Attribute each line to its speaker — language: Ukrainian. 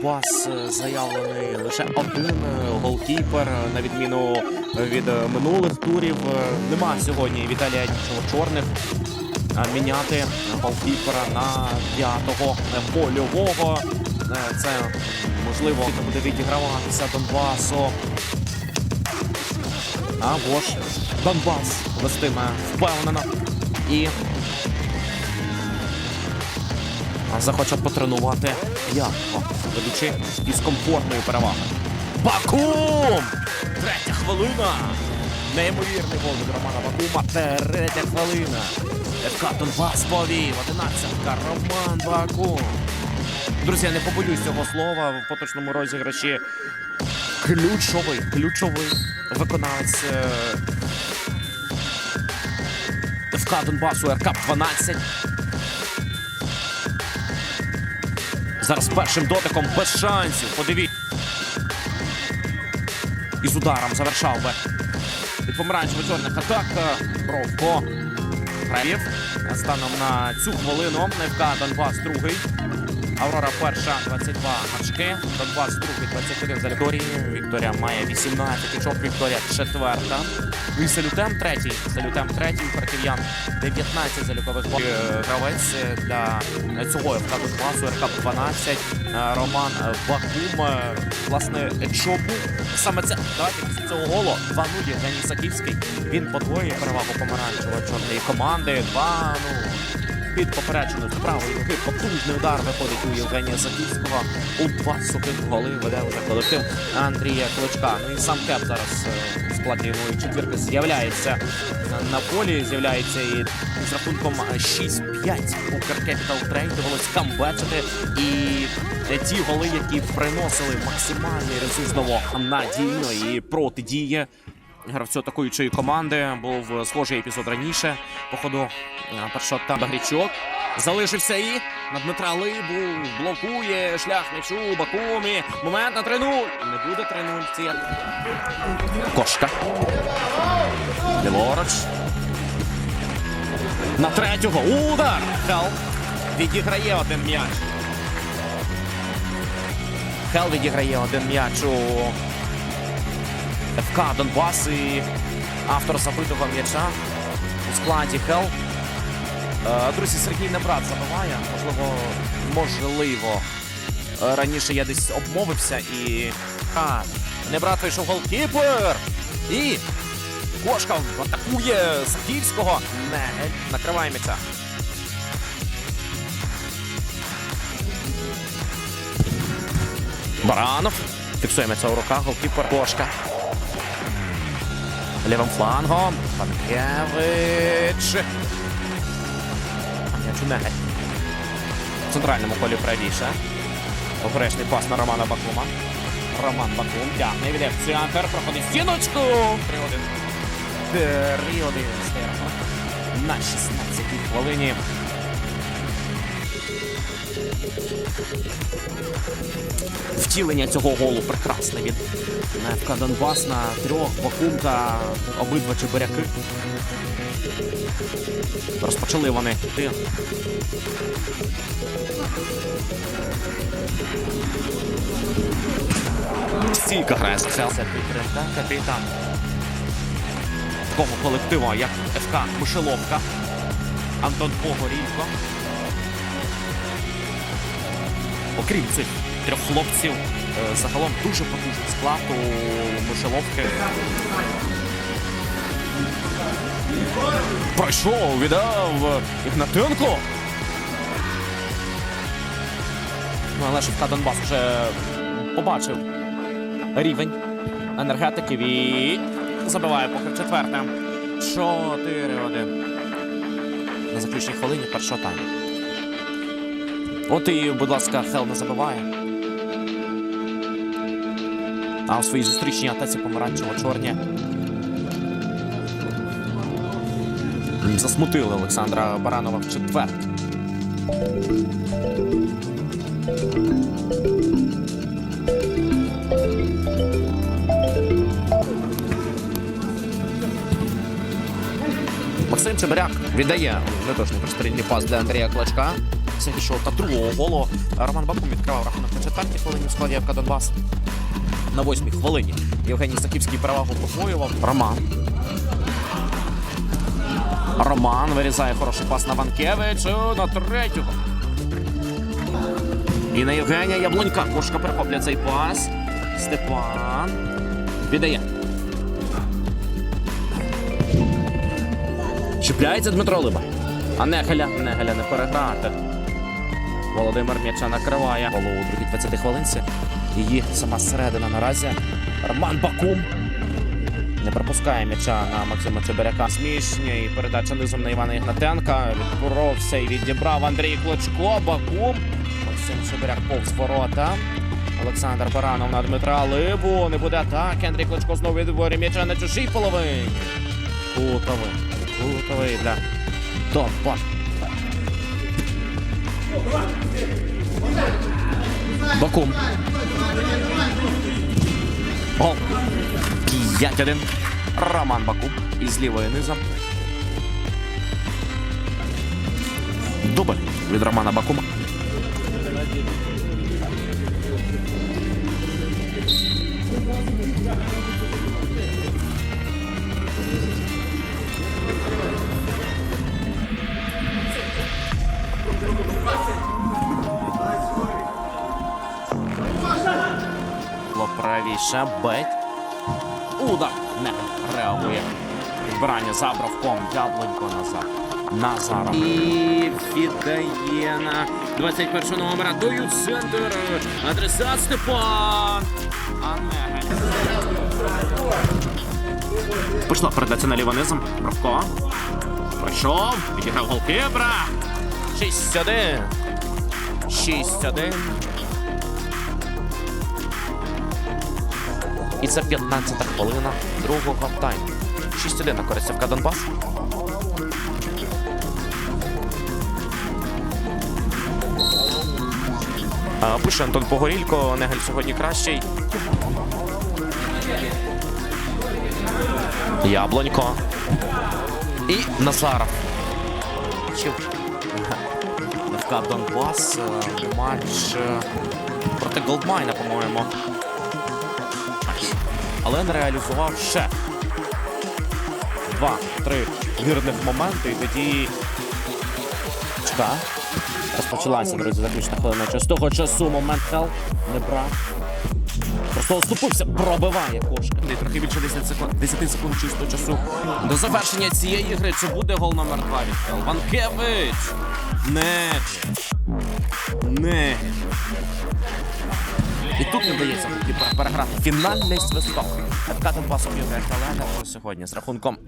Speaker 1: Донбас е, заявлений лише один е, голкіпер, е, на відміну від минулих турів. Нема сьогодні Віталія чорних. Міняти голкіпера на п'ятого польового. Це можливо буде відіграватися Донбасу. Або ж Донбас вестиме впевнено і захоче потренувати Ярко, ведучи із комфортною перевагою. Бакум! Третя хвилина! Неймовірний гол від Романа Бакума. Третя хвилина. ФК Донбас повів. Одинадцятка. Роман Бакум. Друзі, я не побоюсь цього слова в поточному розіграші. Ключовий, ключовий виконавець е, ФК Донбасу РК 12. Зараз першим дотиком без шансів. Подивіться. І з ударом завершав би. Від помаранчево-чорних атак. Бровко. Граєв. Станом на цю хвилину ФК Донбас другий. Аврора перша 22 гачки. Донбас другий 21 за Вікторії. Вікторія має 18 очок. Вікторія четверта. І Салютем третій. Салютем третій. Харків'ян 19 залікових. Е, Гравець е, для цього ФК Донбасу РК 12. Е, Роман е, Бакум. Е, Власне, чому саме це? Давайте після цього голу 2-0 Євгеній Саківський. Він подвоює перевагу помаранчево-чорної команди. 2 ну, під попередженою з правої ноги потужний удар виходить у Євгенія Заківського. У два сухих голи веде вже колектив Андрія Кличка. Ну і сам Кеп зараз е, у складі нової четвірки з'являється на полі. З'являється і з рахунком 6-5 Укр Capital Trade довелось камбечити. І е, ті голи, які приносили максимальний знову надійно і протидіє гравцю атакуючої команди. Був схожий епізод раніше. По ходу е, першого там Багрічок. Залишився і на Дмитра Либу блокує шлях м'ячу Бакумі. Момент на 3-0. Не буде 3-0. Це як кошка. Ліворуч. На третього. Удар! Хел відіграє один м'яч. Хел відіграє один м'яч у ФК Донбас і автор забитого м'яча у складі Хел. Е, Друзі, Сергій Небрат забиває. Можливо, можливо. Е, Раніше я десь обмовився і. А, Небрат вийшов голкіпер. І Кошка атакує Сахівського. Не, накриває м'яча. Баранов. Фіксує м'яча у руках, голкіпер Кошка. Лівим флангом. Панкевич. М'яч. В центральному колі правіше. Обережний пас на Романа Бакума. Роман Бакум тягне, йде в центр, проходить стіночку. 3-1. 3-1. На 16-й хвилині. Втілення цього голу прекрасне від ФК Донбас на трьох Бакум та обидва чебиряки. Розпочали вони. Стійка грає за це капітан такого колективу, як ФК Мишеловка. Антон Погорілько. Окрім цих трьох хлопців, е, загалом дуже потужний склад у Мишеловки. Пройшов, віддав Ігнатенко. Ну, але ФК Донбас вже побачив рівень енергетиків і забиває поки четверте. 4-1. На заключній хвилині першого тайму. От і, будь ласка, Хел не забиває. А у своїй зустрічній атаці помаранчево-чорні. Засмутили Олександра Баранова в четверть. Максим Чебиряк віддає неточний прострільний пас для Андрія Клочка. Сергійшого та другого голу. Роман Бакум відкривав рахунок на четвертій хвилині в складі ФК Донбас. На восьмій хвилині Євгеній Саківський перевагу подвоював. Роман. Роман вирізає хороший пас на Ванкевич на третього. І на Євгенія Яблунька. Кошка перехоплює цей пас. Степан. Віддає. Чіпляється Дмитро Либа. А Нехеля, Нехеля не переграти. Володимир м'яча накриває. Голу у другій 20 хвилинці. Її сама середина наразі. Роман Бакум. Не пропускає м'яча на Максима Чебиряка. Смішні. Передача низом на Івана Ігнатенка. Відборовся і відібрав Андрій Клочко. Бакум. Максим Чебиряк повз ворота. Олександр Баранов на Дмитра Либу. Не буде атаки. Андрій Клочко знову відборі м'яча на чужій половині. Кутовий. Кутовий для Донбас. Бакум. Гол. 5-1. Роман Бакум із лівої низом. Дубль від Романа Бакума. Правіше. Беть. Удар. Не реагує. Відбирання за бровком. Яблунько назад. Назаров. І віддає на 21 номера. Дають центр. Адресат Степан. А. Пішла передача на лівонизом. Бровко. Пройшов. Підіграв голкіпера. 6-1. 6-1. І це 15-та хвилина другого тайму. 6-1 на користь ФК Донбас. Пише Антон Погорілько, Негель сьогодні кращий. Яблонько. І Назаров. ФК Донбас. е, Матч е, проти Голдмайна, по-моєму але не реалізував ще два-три вірних моменти. І тоді Чка. Розпочалася, друзі, заключна хвилина. З того часу момент хел не брав. Просто оступився, пробиває кошка. Трохи більше 10 секунд, 10 секунд чистого часу. До завершення цієї гри чи буде гол номер 2 від? Ванкевич! Не. Не. І тут не дається переграти фінальний свисток. ФК Донбас об'єднує Калена сьогодні з рахунком